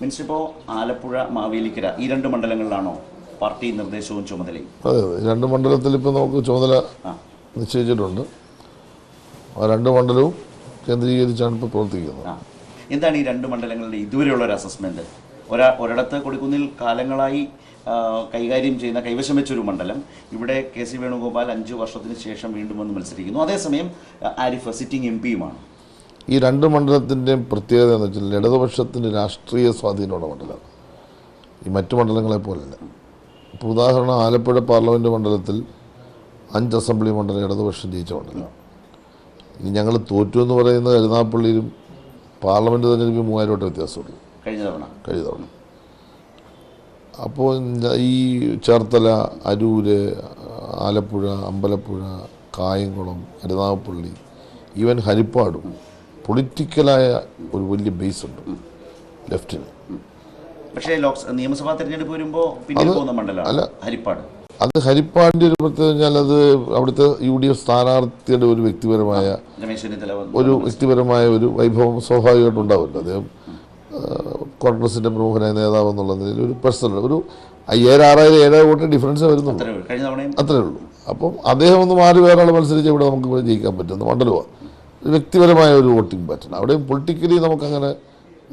Means ഇപ്പോൾ ആലപ്പുഴ മാവേലിക്കര ഈ രണ്ട് മണ്ഡലങ്ങളിലാണോ പാർട്ടി നിർദ്ദേശവും ചുമതലയും? അതെ രണ്ട് മണ്ഡലത്തിൽ ഇപ്പോൾ നമുക്ക് ചുമതല നിശ്ചയിച്ചിട്ടുണ്ട്. ആ രണ്ട് മണ്ഡലവും കേന്ദ്രീകരിച്ചാണ് ഇപ്പോൾ പ്രവർത്തിക്കുന്നത്. എന്താണ് ഈ രണ്ട് മണ്ഡലങ്ങളുടെ ഇതുവരെയുള്ള ഒരു അസസ്മെന്റ് ഒരാ ഒരിടത്ത് കൊടുക്കുന്നിൽ കാലങ്ങളായി കൈകാര്യം ചെയ്യുന്ന കൈവശം വെച്ചൊരു മണ്ഡലം. ഇവിടെ കെ സി വേണുഗോപാൽ അഞ്ച് വർഷത്തിന് ശേഷം വീണ്ടും വന്ന് മത്സരിക്കുന്നു. അതേസമയം ആരിഫ് സിറ്റിംഗ് എം പിയുമാണ് ഈ രണ്ട് മണ്ഡലത്തിന്റെയും പ്രത്യേകത എന്ന് വെച്ചാൽ ഇടതുപക്ഷത്തിന്റെ രാഷ്ട്രീയ സ്വാധീനമുള്ള മണ്ഡലമാണ്. ഈ മറ്റു മണ്ഡലങ്ങളെ പോലല്ല ഇപ്പോൾ ഉദാഹരണം ആലപ്പുഴ പാർലമെന്റ് മണ്ഡലത്തിൽ അഞ്ച് അസംബ്ലി മണ്ഡലം ഇടതുപക്ഷം ജയിച്ച മണ്ഡലമാണ് ഇനി ഞങ്ങൾ തോറ്റു എന്ന് പറയുന്നത് കരുനാപ്പള്ളിയിലും പാർലമെന്റ് തെരഞ്ഞെടുപ്പിൽ മൂവായിരം വട്ടം വ്യത്യാസമുള്ളൂ കഴിഞ്ഞ തവണ. കഴിഞ്ഞ തവണ. അപ്പോൾ ഈ ചേർത്തല അരൂര് ആലപ്പുഴ അമ്പലപ്പുഴ കായംകുളം കരുനാഗപ്പള്ളി ഈവൻ ഹരിപ്പാടും പൊളിറ്റിക്കലായ ഒരു വലിയ ബേസ് ഉണ്ട്. ലെഫ്റ്റിന് പക്ഷേ നിയമസഭാ തെരഞ്ഞെടുപ്പ് വരുമ്പോൾ അല്ല. ഹരിപ്പാട്. അത് ഹരിപ്പാടിന്റെ ഒരു പ്രത്യേകത കഴിഞ്ഞാൽ അത് അവിടുത്തെ യു ഡി എഫ് സ്ഥാനാർത്ഥിയുടെ ഒരു വ്യക്തിപരമായ ഒരു വ്യക്തിപരമായ ഒരു വൈഭവം സ്വാഭാവികമായിട്ടും ഉണ്ടാവില്ല അദ്ദേഹം കോൺഗ്രസിന്റെ പ്രമുഖനായ നേതാവ് എന്നുള്ള നിലയിൽ ഒരു പേഴ്സണൽ ഒരു അയ്യായിരം ആറായിരം ഏഴായിരം വോട്ട് ഡിഫറൻസ് വരുന്നുള്ളൂ. അത്രേ ഉള്ളൂ. അപ്പം അദ്ദേഹം ഒന്ന് മാറി വേറെ ആൾ മത്സരിച്ച് ഇവിടെ നമുക്ക് ജയിക്കാൻ പറ്റുന്നു മണ്ഡലമാണ്. വ്യക്തിപരമായ ഒരു വോട്ടിംഗ് പാറ്റേൺ. അവിടെയും പൊളിറ്റിക്കലി നമുക്കങ്ങനെ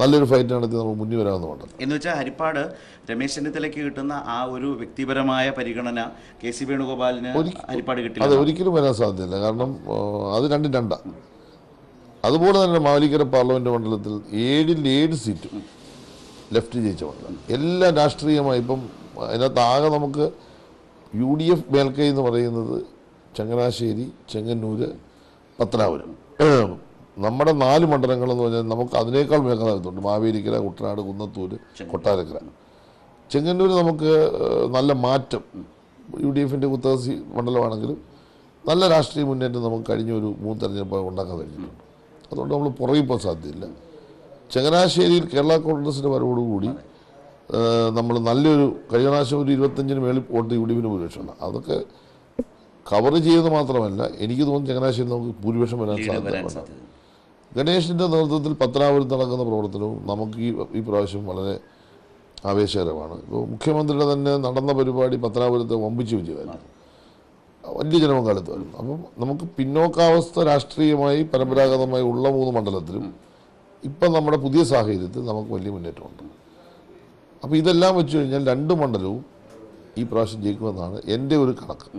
നല്ലൊരു ഫൈറ്റ് നടത്തി നമുക്ക് മുന്നിൽ വരാമെന്ന് പറഞ്ഞു എന്ന് വെച്ചാൽ ഹരിപ്പാട് രമേശ് ചെന്നിത്തലയ്ക്ക് കിട്ടുന്ന ആ ഒരു വ്യക്തിപരമായ പരിഗണന കെ സി വേണുഗോപാലിന് ഹരിപ്പാട് അത് കിട്ടില്ല ഒരിക്കലും വരാൻ സാധ്യതയില്ല. കാരണം അത് രണ്ടും രണ്ടാണ് അതുപോലെ തന്നെ മാവലിക്കര പാർലമെന്റ് മണ്ഡലത്തിൽ ഏഴിൽ ഏഴ് സീറ്റും ലെഫ്റ്റ് ജയിച്ച മണ്ഡലം. എല്ലാ രാഷ്ട്രീയമായി. ഇപ്പം അതിനകത്ത് ആകെ നമുക്ക് യു ഡി എഫ് മേൽക്കൈ എന്ന് പറയുന്നത് ചങ്ങനാശ്ശേരി ചെങ്ങന്നൂര് പത്തനാപുരം നമ്മുടെ നാല് മണ്ഡലങ്ങൾ എന്ന് പറഞ്ഞാൽ നമുക്ക് അതിനേക്കാൾ മേഖലത്തുണ്ട് മാവേലിക്കര കുട്ടനാട് കുന്നത്തൂര് കൊട്ടാരക്കര. ചെങ്ങന്നൂർ നമുക്ക് നല്ല മാറ്റം. യു ഡി എഫിന്റെ കുത്തകസി മണ്ഡലമാണെങ്കിലും നല്ല രാഷ്ട്രീയ മുന്നേറ്റം നമുക്ക് കഴിഞ്ഞ ഒരു മൂന്ന് തെരഞ്ഞെടുപ്പ് ഉണ്ടാക്കാൻ കഴിഞ്ഞിട്ടുണ്ട്. അതുകൊണ്ട് നമ്മൾ പുറകിൽ പോകാൻ സാധ്യതയില്ല. ചങ്ങനാശ്ശേരിയിൽ കേരള കോൺഗ്രസിന്റെ വരവോടുകൂടി നമ്മൾ നല്ലൊരു കഴിഞ്ഞ പ്രാവശ്യം ഒരു ഇരുപത്തഞ്ചിന് മേളിൽ വോട്ട് യു ഡി എഫിന് ഭൂരിപക്ഷമാണ്. അതൊക്കെ കവർ ചെയ്യുന്നത് മാത്രമല്ല എനിക്ക് തോന്നുന്നു ചങ്ങനാശ്ശേരി നമുക്ക് ഭൂരിപക്ഷം വരാൻ സാധ്യത ഗണേഷിന്റെ നേതൃത്വത്തിൽ പത്തനാപുരത്ത് നടക്കുന്ന പ്രവർത്തനവും നമുക്ക് ഈ ഈ പ്രാവശ്യം വളരെ ആവേശകരമാണ്. ഇപ്പോൾ മുഖ്യമന്ത്രിയുടെ തന്നെ നടന്ന പരിപാടി പത്തനാപുരത്തെ വമ്പിച്ച് വിജയമായിരുന്നു വലിയ ജനപങ്കാളിത്തമായിരുന്നു അപ്പം നമുക്ക് പിന്നോക്കാവസ്ഥ രാഷ്ട്രീയമായി പരമ്പരാഗതമായി ഉള്ള മൂന്ന് മണ്ഡലത്തിലും ഇപ്പം നമ്മുടെ പുതിയ സാഹചര്യത്തിൽ നമുക്ക് വലിയ മുന്നേറ്റമുണ്ട്. അപ്പോൾ ഇതെല്ലാം വെച്ച് കഴിഞ്ഞാൽ രണ്ട് മണ്ഡലവും ഈ പ്രാവശ്യം ജയിക്കുമെന്നാണ് എന്റെ ഒരു കണക്ക്.